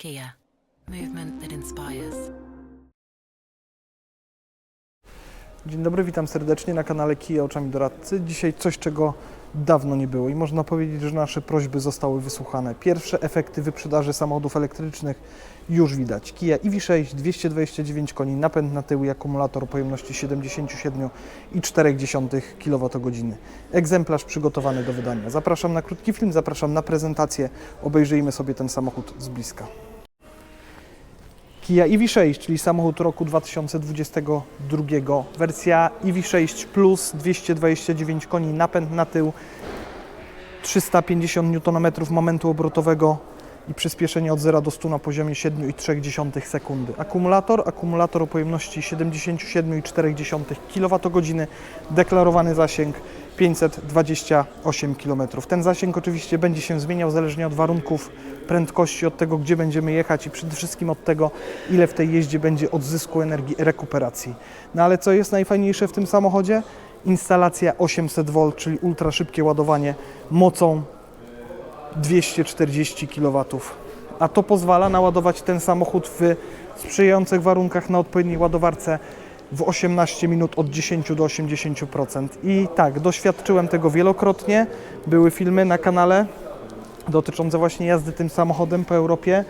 Kia, movement that inspires. Dzień dobry, witam serdecznie na kanale Kija Oczami Doradcy. Dzisiaj coś, czego dawno nie było i można powiedzieć, że nasze prośby zostały wysłuchane. Pierwsze efekty wyprzedaży samochodów elektrycznych już widać. Kia EV6, 229 koni, napęd na tył i akumulator pojemności 77,4 kWh. Egzemplarz przygotowany do wydania. Zapraszam na krótki film, zapraszam na prezentację. Obejrzyjmy sobie ten samochód z bliska. Kia EV6, czyli samochód roku 2022, wersja EV6 Plus, 229 koni, napęd na tył, 350 Nm momentu obrotowego i przyspieszenie od 0 do 100 na poziomie 7,3 sekundy. Akumulator, akumulator o pojemności 77,4 kWh, deklarowany zasięg 528 km. Ten zasięg oczywiście będzie się zmieniał zależnie od warunków prędkości, od tego, gdzie będziemy jechać i przede wszystkim od tego, ile w tej jeździe będzie odzysku energii rekuperacji. No ale co jest najfajniejsze w tym samochodzie? Instalacja 800V, czyli ultra szybkie ładowanie mocą 240 kW. A to pozwala naładować ten samochód w sprzyjających warunkach na odpowiedniej ładowarce w 18 minut od 10 do 80%. I tak, doświadczyłem tego wielokrotnie. Były filmy na kanale dotyczące właśnie jazdy tym samochodem po Europie.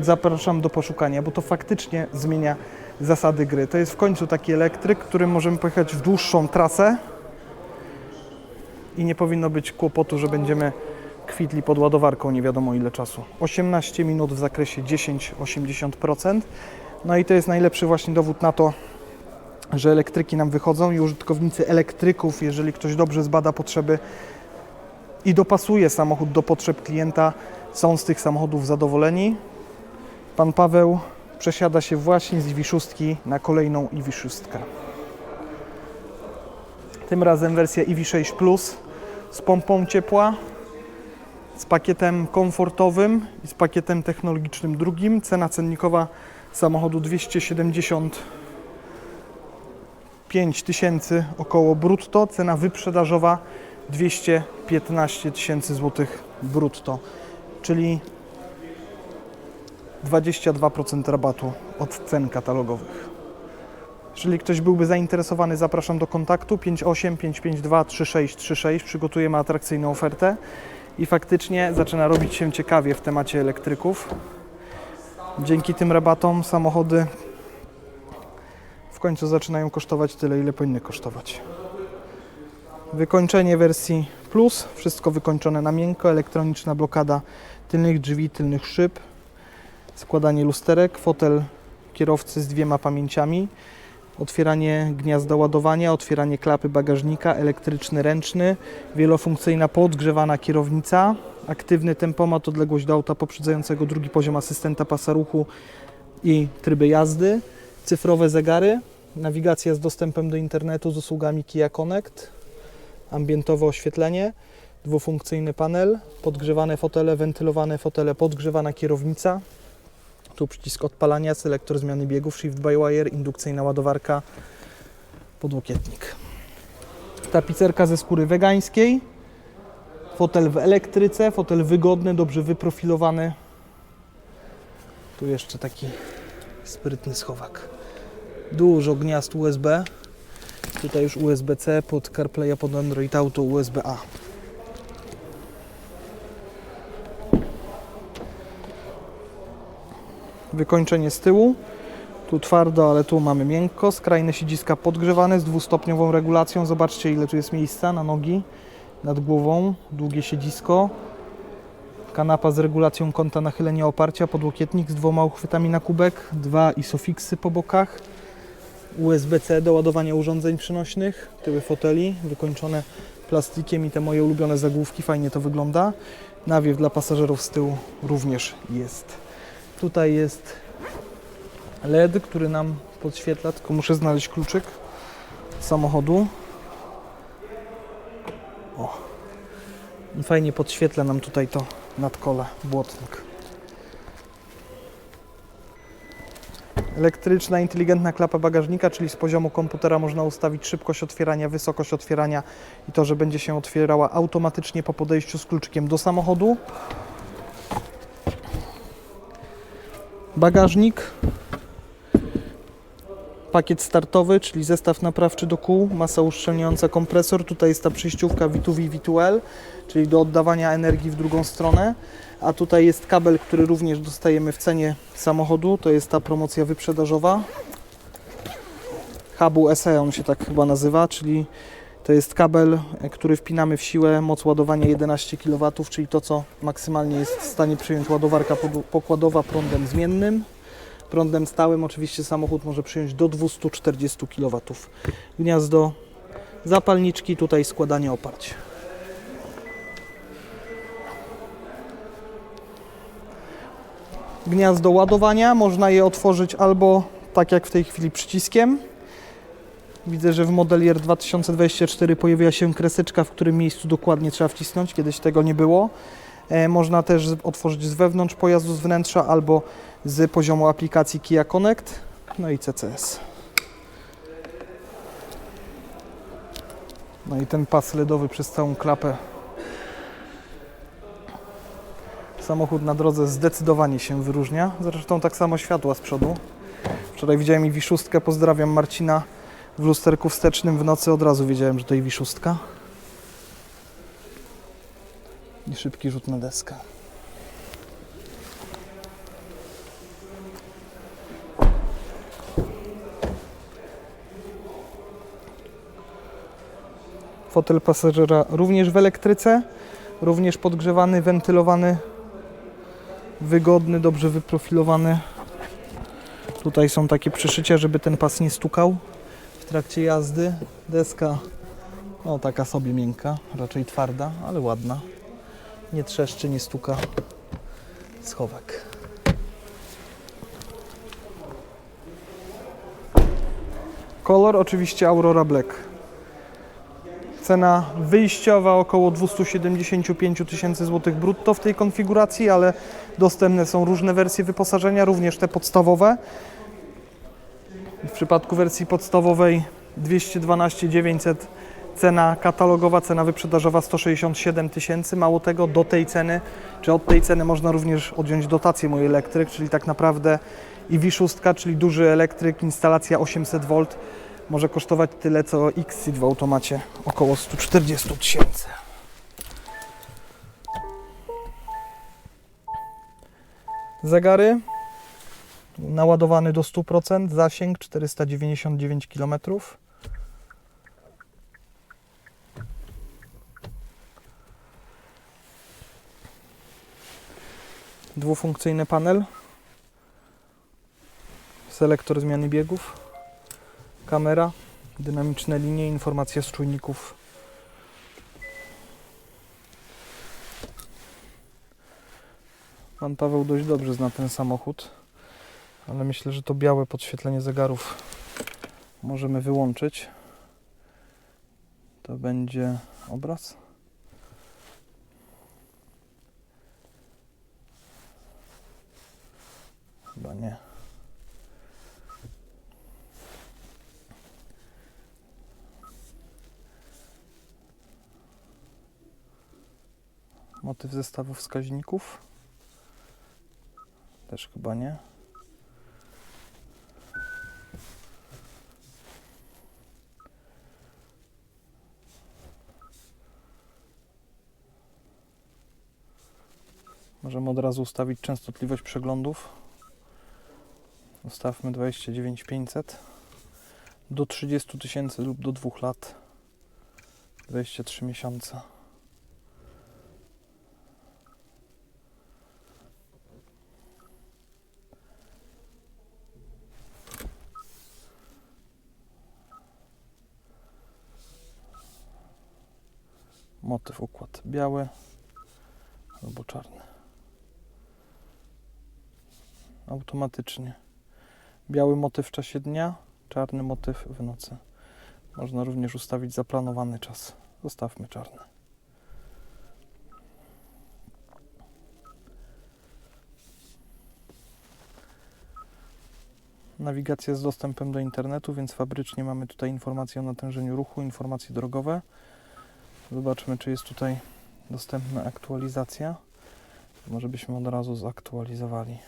Zapraszam do poszukania, bo to faktycznie zmienia zasady gry. To jest w końcu taki elektryk, którym możemy pojechać w dłuższą trasę i nie powinno być kłopotu, że będziemy kwitli pod ładowarką nie wiadomo ile czasu. 18 minut w zakresie 10-80%. No i to jest najlepszy właśnie dowód na to, że elektryki nam wychodzą i użytkownicy elektryków, jeżeli ktoś dobrze zbada potrzeby i dopasuje samochód do potrzeb klienta, są z tych samochodów zadowoleni. Pan Paweł przesiada się właśnie z EV6 na kolejną EV6. Tym razem wersja EV6 Plus z pompą ciepła, z pakietem komfortowym i z pakietem technologicznym drugim. Cena cennikowa samochodu 275 tysięcy około brutto, cena wyprzedażowa 215 tysięcy złotych brutto, czyli 22% rabatu od cen katalogowych. Jeżeli ktoś byłby zainteresowany, zapraszam do kontaktu 58 552 3636. Przygotujemy atrakcyjną ofertę i faktycznie zaczyna robić się ciekawie w temacie elektryków. Dzięki tym rabatom samochody końcu zaczynają kosztować tyle, ile powinny kosztować. Wykończenie wersji Plus, wszystko wykończone na miękko, elektroniczna blokada tylnych drzwi, tylnych szyb, składanie lusterek, fotel kierowcy z dwiema pamięciami, otwieranie gniazda ładowania, otwieranie klapy bagażnika, elektryczny ręczny, wielofunkcyjna podgrzewana kierownica, aktywny tempomat, odległość do auta poprzedzającego, drugi poziom asystenta pasa ruchu i tryby jazdy, cyfrowe zegary, nawigacja z dostępem do internetu z usługami Kia Connect, ambientowe oświetlenie, dwufunkcyjny panel, podgrzewane fotele, wentylowane fotele, podgrzewana kierownica, tu przycisk odpalania, selektor zmiany biegów, shift by wire, indukcyjna ładowarka, podłokietnik. Tapicerka ze skóry wegańskiej, fotel w elektryce, fotel wygodny, dobrze wyprofilowany. Tu jeszcze taki sprytny schowak. Dużo gniazd USB. Tutaj już USB-C pod CarPlaya, pod Android Auto, USB-A. Wykończenie z tyłu. Tu twardo, ale tu mamy miękko. Skrajne siedziska podgrzewane z dwustopniową regulacją. Zobaczcie ile tu jest miejsca na nogi nad głową. Długie siedzisko. Kanapa z regulacją kąta nachylenia oparcia, podłokietnik z dwoma uchwytami na kubek, dwa isofiksy po bokach, USB-C do ładowania urządzeń przynośnych, tyły foteli wykończone plastikiem i te moje ulubione zagłówki, fajnie to wygląda. Nawiew dla pasażerów z tyłu również jest. Tutaj jest LED, który nam podświetla, tylko muszę znaleźć kluczyk samochodu. O. Fajnie podświetla nam tutaj to nadkole, błotnik. Elektryczna, inteligentna klapa bagażnika, czyli z poziomu komputera można ustawić szybkość otwierania, wysokość otwierania i to, że będzie się otwierała automatycznie po podejściu z kluczykiem do samochodu. Bagażnik. Pakiet startowy, czyli zestaw naprawczy do kół, masa uszczelniająca kompresor. Tutaj jest ta przejściówka V2V V2L, czyli do oddawania energii w drugą stronę. A tutaj jest kabel, który również dostajemy w cenie samochodu. To jest ta promocja wyprzedażowa. Hubu SE on się tak chyba nazywa, czyli to jest kabel, e, który wpinamy w siłę, moc ładowania 11 kW, czyli to, co maksymalnie jest w stanie przyjąć ładowarka pokładowa prądem zmiennym. Prądem stałym oczywiście samochód może przyjąć do 240 kW. Gniazdo zapalniczki, tutaj składanie oparć. Gniazdo ładowania, można je otworzyć albo tak jak w tej chwili przyciskiem, Widzę, że w Modelier 2024 pojawiła się kreseczka, w którym miejscu dokładnie trzeba wcisnąć. Kiedyś tego nie było. E, można też otworzyć z wewnątrz pojazdu, z wnętrza albo z poziomu aplikacji Kia Connect. No i CCS. No i ten pas LEDowy przez całą klapę. Samochód na drodze zdecydowanie się wyróżnia. Zresztą tak samo światła z przodu. Wczoraj widziałem i Wiszustkę, pozdrawiam Marcina w lusterku wstecznym w nocy od razu wiedziałem, że to i szóstka. Szybki rzut na deskę. Fotel pasażera również w elektryce, również podgrzewany, wentylowany, wygodny, dobrze wyprofilowany. Tutaj są takie przyszycia, żeby ten pas nie stukał w trakcie jazdy. Deska, no taka sobie miękka, raczej twarda, ale ładna. Nie trzeszczy, nie stuka. Schowek. Kolor oczywiście Aurora Black. Cena wyjściowa około 275 tysięcy złotych brutto w tej konfiguracji, ale dostępne są różne wersje wyposażenia, również te podstawowe. W przypadku wersji podstawowej 212 900 cena katalogowa, cena wyprzedażowa 167 tysięcy. Mało tego, do tej ceny, czy od tej ceny można również odjąć dotację mój elektryk, czyli tak naprawdę i V6, czyli duży elektryk, instalacja 800 V może kosztować tyle co Xceed w automacie, około 140 tysięcy. Zegary naładowany do 100%, zasięg 499 km. Dwufunkcyjny panel, selektor zmiany biegów, kamera, dynamiczne linie, informacje z czujników. Pan Paweł dość dobrze zna ten samochód ale myślę, że to białe podświetlenie zegarów możemy wyłączyć. To będzie obraz. Nie. Motyw zestawu wskaźników. Też chyba nie. Możemy od razu ustawić częstotliwość przeglądów. Ustawmy 29500 do 30 tysięcy lub do 2 lat 23 miesiące. Motyw układ biały albo czarny automatycznie. Biały motyw w czasie dnia, czarny motyw w nocy. Można również ustawić zaplanowany czas. Zostawmy czarny. Nawigacja z dostępem do internetu, więc fabrycznie mamy tutaj informacje o natężeniu ruchu, informacje drogowe. Zobaczmy, czy jest tutaj dostępna aktualizacja. Może byśmy od razu zaktualizowali.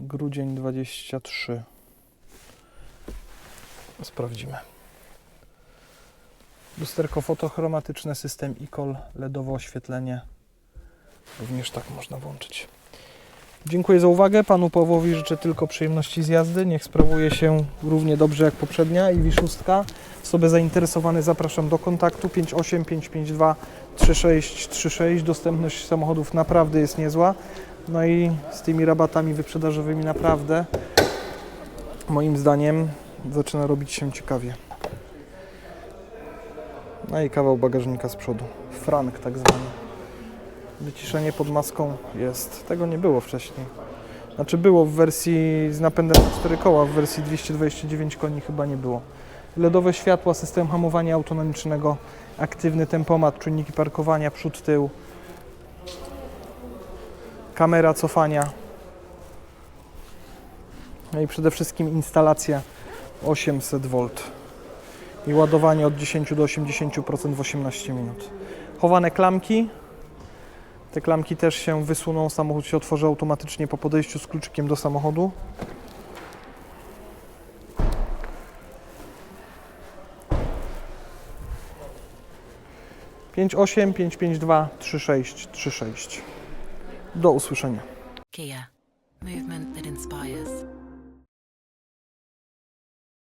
Grudzień 23. Sprawdzimy. Lusterko fotochromatyczne, system ICOL, LEDowe oświetlenie. Również tak można włączyć. Dziękuję za uwagę. Panu Pawłowi życzę tylko przyjemności z jazdy. Niech sprawuje się równie dobrze jak poprzednia i Wiszuska. Osoby zainteresowane zapraszam do kontaktu 58552 3636. Dostępność samochodów naprawdę jest niezła. No i z tymi rabatami wyprzedażowymi naprawdę moim zdaniem zaczyna robić się ciekawie. No i kawał bagażnika z przodu. Frank tak zwany. Wyciszenie pod maską jest. Tego nie było wcześniej. Znaczy było w wersji z napędem na 4 koła, w wersji 229 koni chyba nie było. LEDowe światła, system hamowania autonomicznego, aktywny tempomat, czujniki parkowania, przód, tył, kamera cofania. No i przede wszystkim instalacja 800 V i ładowanie od 10 do 80% w 18 minut. Chowane klamki. Te klamki też się wysuną, samochód się otworzy automatycznie po podejściu z kluczykiem do samochodu. Pięć osiem, pięć pięć dwa, trzy sześć, trzy sześć. Do usłyszenia. Kia. Movement that inspires.